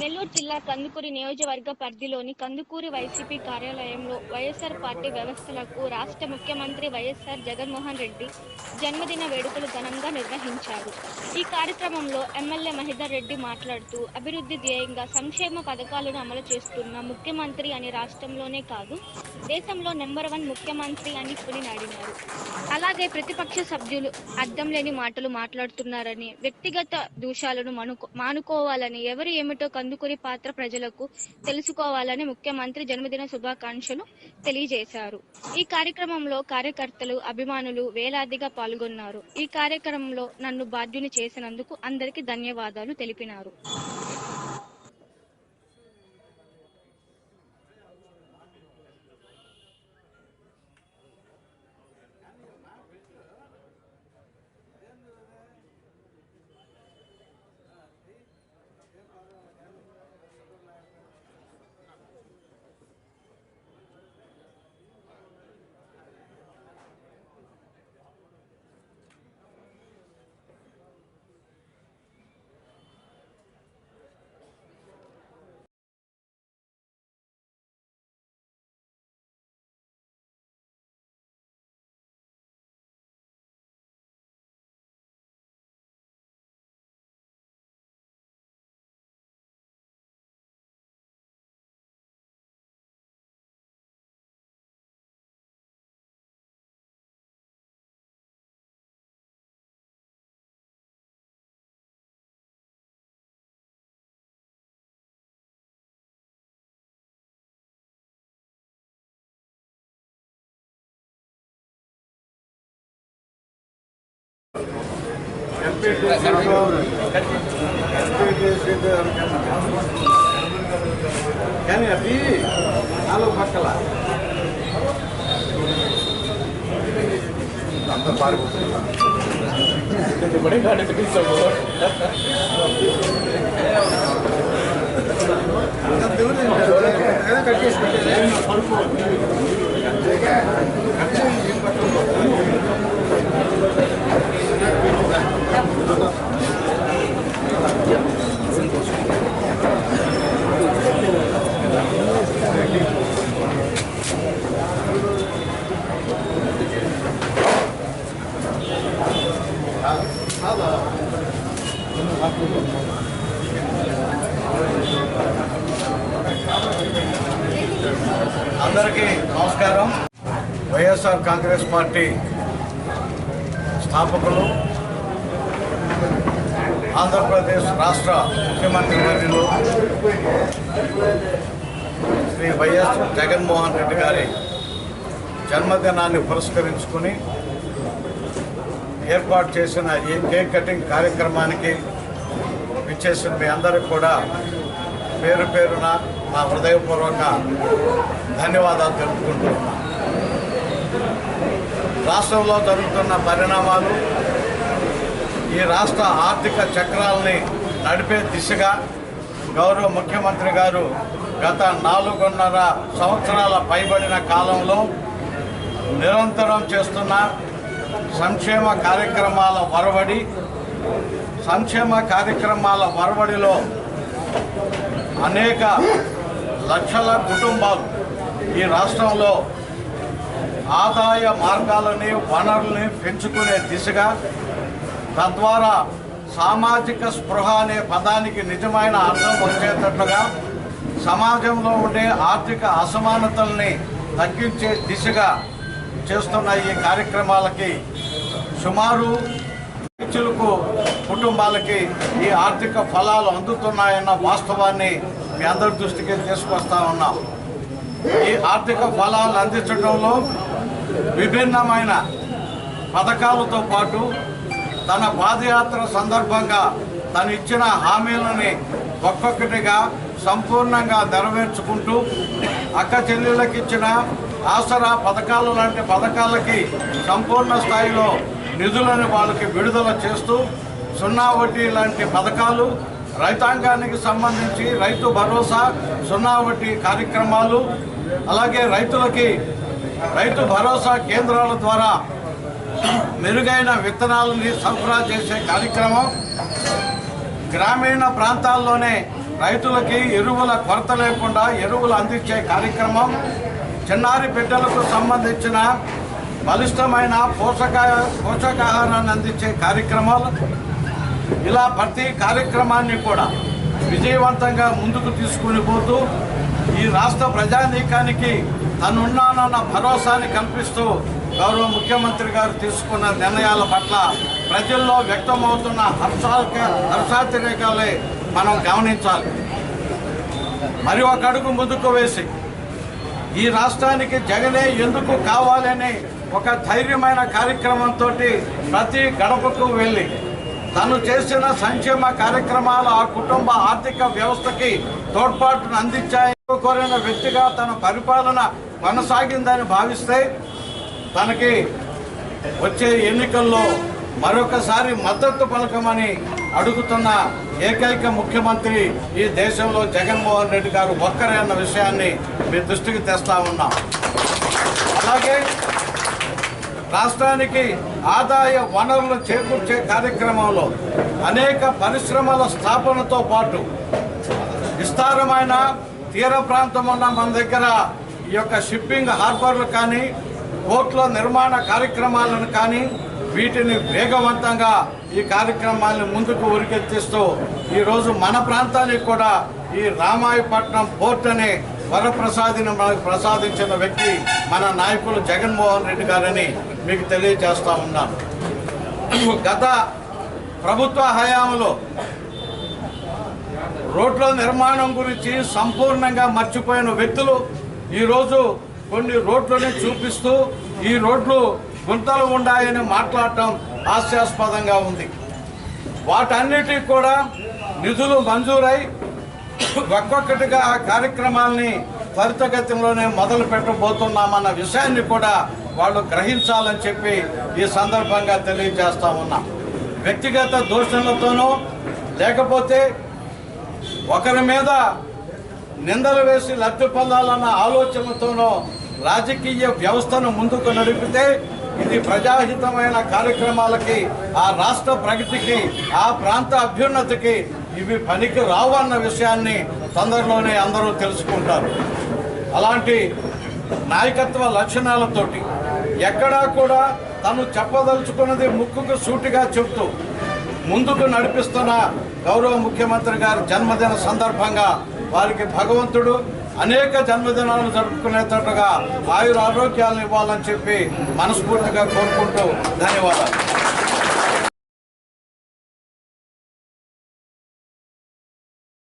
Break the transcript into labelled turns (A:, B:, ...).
A: నెల్లూరు జిల్లా కందుకూరి నియోజకవర్గ పరిధిలోని కందుకూరి వైసీపీ కార్యాలయంలో వైఎస్ఆర్ పార్టీ వ్యవస్థలకు రాష్ట్ర ముఖ్యమంత్రి వైఎస్ఆర్ జగన్మోహన్ రెడ్డి జన్మదిన వేడుకలు ఘనంగా నిర్వహించారు. ఈ కార్యక్రమంలో ఎమ్మెల్యే మహిదర్ రెడ్డి మాట్లాడుతూ అభివృద్ధి ధ్యేయంగా సంక్షేమ పథకాలను అమలు చేస్తున్న ముఖ్యమంత్రి అని రాష్ట్రంలోనే కాదు దేశంలో నెంబర్ వన్ ముఖ్యమంత్రి అని కొనినాడినారు అలాగే ప్రతిపక్ష సభ్యులు అర్థం లేని మాటలు మాట్లాడుతున్నారని వ్యక్తిగత దూషాలను మానుకోవాలని ఎవరు ఏమిటో కందుకూరి పాత్ర ప్రజలకు తెలుసుకోవాలని ముఖ్యమంత్రి జన్మదిన శుభాకాంక్షలు తెలియజేశారు. ఈ కార్యక్రమంలో కార్యకర్తలు అభిమానులు వేలాదిగా పాల్గొన్నారు. ఈ కార్యక్రమంలో నన్ను బాధ్యుని చేసినందుకు అందరికీ ధన్యవాదాలు తెలిపినారు.
B: కానీ అవి నాలుగు పక్కల అందరు పారిపోతున్నారు అందరికీ నమస్కారం. వైఎస్ఆర్ కాంగ్రెస్ పార్టీ స్థాపకులు ఆంధ్రప్రదేశ్ రాష్ట్ర ముఖ్యమంత్రి వర్యులు శ్రీ వైఎస్ జగన్మోహన్ రెడ్డి గారి జన్మదినాన్ని పురస్కరించుకుని ఏర్పాటు చేసిన ఈ కేక్ కటింగ్ కార్యక్రమానికి ఇచ్చేసిన మీ అందరికి కూడా పేరు పేరున నా హృదయపూర్వక ధన్యవాదాలు తెలుపుకుంటున్నాను రాష్ట్రంలో జరుగుతున్న పరిణామాలు ఈ రాష్ట్ర ఆర్థిక చక్రాలని నడిపే దిశగా గౌరవ ముఖ్యమంత్రి గారు గత నాలుగున్నర సంవత్సరాల పైబడిన కాలంలో నిరంతరం చేస్తున్న సంక్షేమ కార్యక్రమాల వరవడి సంక్షేమ కార్యక్రమాల వరవడిలో అనేక లక్షల కుటుంబాలు ఈ రాష్ట్రంలో ఆదాయ మార్గాలని వనరుల్ని పెంచుకునే దిశగా తద్వారా సామాజిక స్పృహ అనే పదానికి నిజమైన అర్థం వచ్చేటట్లుగా సమాజంలో ఉండే ఆర్థిక అసమానతల్ని తగ్గించే దిశగా చేస్తున్న ఈ కార్యక్రమాలకి సుమారు రైతులకు కుటుంబాలకి ఈ ఆర్థిక ఫలాలు అందుతున్నాయన్న వాస్తవాన్ని మీ అందరి దృష్టికి తీసుకొస్తా ఉన్నాం. ఈ ఆర్థిక ఫలాలు అందించడంలో విభిన్నమైన పథకాలతో పాటు తన పాదయాత్ర సందర్భంగా తను ఇచ్చిన హామీలని ఒక్కొక్కటిగా సంపూర్ణంగా నెరవేర్చుకుంటూ అక్క చెల్లెళ్ళకి ఇచ్చిన ఆసరా పథకాలు లాంటి పథకాలకి సంపూర్ణ స్థాయిలో నిధులను వాళ్ళకి విడుదల చేస్తూ సున్నా వడ్డీ లాంటి పథకాలు రైతాంగానికి సంబంధించి రైతు భరోసా సున్నా వడ్డీ కార్యక్రమాలు అలాగే రైతులకి రైతు భరోసా కేంద్రాల ద్వారా మెరుగైన విత్తనాలని సరఫరా చేసే కార్యక్రమం. గ్రామీణ ప్రాంతాల్లోనే రైతులకి ఎరువుల కొరత లేకుండా ఎరువులు అందించే కార్యక్రమం. చిన్నారి బిడ్డలకు సంబంధించిన బలిష్టమైన పోషక పోషకాహారాన్ని అందించే కార్యక్రమాలు. ఇలా ప్రతి కార్యక్రమాన్ని కూడా విజయవంతంగా ముందుకు తీసుకుని పోతూ ఈ రాష్ట్ర ప్రజానీకానికి తనున్నానన్న భరోసాని కల్పిస్తూ గౌరవ ముఖ్యమంత్రి గారు తీసుకున్న నిర్ణయాల పట్ల ప్రజల్లో వ్యక్తమవుతున్న హర్షాక హర్షాతిరేకాలే మనం గమనించాలి. మరి ఒక అడుగు ముందుకు వేసి ఈ రాష్ట్రానికి జగనే ఎందుకు కావాలని ఒక ధైర్యమైన కార్యక్రమంతో ప్రతి గడపకు వెళ్ళి తను చేసిన సంక్షేమ కార్యక్రమాలు ఆ కుటుంబ ఆర్థిక వ్యవస్థకి తోడ్పాటును అందించాయి కోరిన వ్యక్తిగా తన పరిపాలన కొనసాగిందని భావిస్తే తనకి వచ్చే ఎన్నికల్లో మరొకసారి మద్దతు పలకమని అడుగుతున్న ఏకైక ముఖ్యమంత్రి ఈ దేశంలో జగన్మోహన్ రెడ్డి గారు ఒక్కరే అన్న విషయాన్ని మీ దృష్టికి తెస్తా ఉన్నాం. అలాగే రాష్ట్రానికి ఆదాయ వనరులు చేకూర్చే కార్యక్రమంలో అనేక పరిశ్రమల స్థాపనతో పాటు విస్తారమైన తీర ప్రాంతం ఉన్న మన దగ్గర ఈ యొక్క షిప్పింగ్ హార్బర్లు కానీ పోర్ట్ల నిర్మాణ కార్యక్రమాలను కానీ వీటిని వేగవంతంగా ఈ కార్యక్రమాలను ముందుకు ఉరికెత్తిస్తూ ఈరోజు మన ప్రాంతానికి కూడా ఈ రామాయపట్నం పోర్ట్ అనే వరప్రసాదిని మనకు ప్రసాదించిన వ్యక్తి మన నాయకులు జగన్మోహన్ రెడ్డి గారని మీకు తెలియజేస్తా ఉన్నాను. గత ప్రభుత్వ హయాంలో రోడ్ల నిర్మాణం గురించి సంపూర్ణంగా మర్చిపోయిన వ్యక్తులు ఈరోజు కొన్ని రోడ్లని చూపిస్తూ ఈ రోడ్లు గుంతలు ఉన్నాయని మాట్లాడటం హాస్యాస్పదంగా ఉంది. వాటన్నిటికి కూడా నిధులు మంజూరై ఒక్కొక్కటిగా ఆ కార్యక్రమాల్ని త్వరితగతిలోనే మొదలు పెట్టబోతున్నామన్న విషయాన్ని కూడా వాళ్ళు గ్రహించాలని చెప్పి ఈ సందర్భంగా తెలియజేస్తా ఉన్నాం. వ్యక్తిగత దూషణలతోనూ లేకపోతే ఒకరి మీద నిందలు వేసి లబ్ధి పొందాలన్న ఆలోచనతోనో రాజకీయ వ్యవస్థను ముందుకు నడిపితే ఇది ప్రజాహితమైన కార్యక్రమాలకి ఆ రాష్ట్ర ప్రగతికి ఆ ప్రాంత అభ్యున్నతికి ఇవి పనికి రావు అన్న విషయాన్ని తొందరలోనే అందరూ తెలుసుకుంటారు. అలాంటి నాయకత్వ లక్షణాలతోటి ఎక్కడా కూడా తను చెప్పదలుచుకున్నది ముక్కుకు సూటిగా చెబుతూ ముందుకు నడిపిస్తున్న గౌరవ ముఖ్యమంత్రి గారి జన్మదిన సందర్భంగా వారికి భగవంతుడు అనేక జన్మదినాలు జరుపుకునేటట్టుగా ఆయుర ఆరోగ్యాలను ఇవ్వాలని చెప్పి మనస్ఫూర్తిగా కోరుకుంటూ ధన్యవాదాలు.